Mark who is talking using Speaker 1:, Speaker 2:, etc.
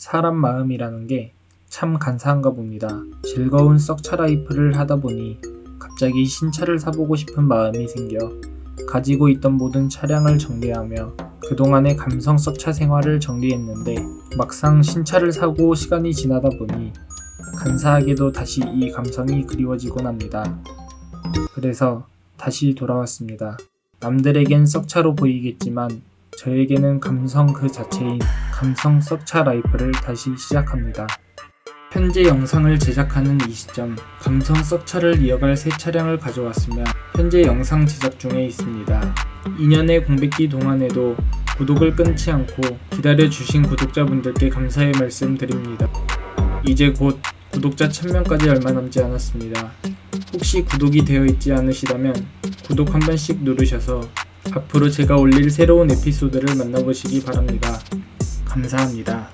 Speaker 1: 사람 마음이라는 게 참 간사한가 봅니다. 즐거운 썩차 라이프를 하다 보니 갑자기 신차를 사보고 싶은 마음이 생겨 가지고 있던 모든 차량을 정리하며 그동안의 감성 썩차 생활을 정리했는데 막상 신차를 사고 시간이 지나다 보니 간사하게도 다시 이 감성이 그리워지곤 합니다. 그래서 다시 돌아왔습니다. 남들에겐 썩차로 보이겠지만 저에게는 감성 그 자체인 감성 썩차 라이프를 다시 시작합니다. 현재 영상을 제작하는 이 시점 감성 썩차를 이어갈 새 차량을 가져왔으며 현재 영상 제작 중에 있습니다. 2년의 공백기 동안에도 구독을 끊지 않고 기다려주신 구독자분들께 감사의 말씀 드립니다. 이제 곧 구독자 1000명까지 얼마 남지 않았습니다. 혹시 구독이 되어 있지 않으시다면 구독 한 번씩 누르셔서 앞으로 제가 올릴 새로운 에피소드를 만나보시기 바랍니다. 감사합니다.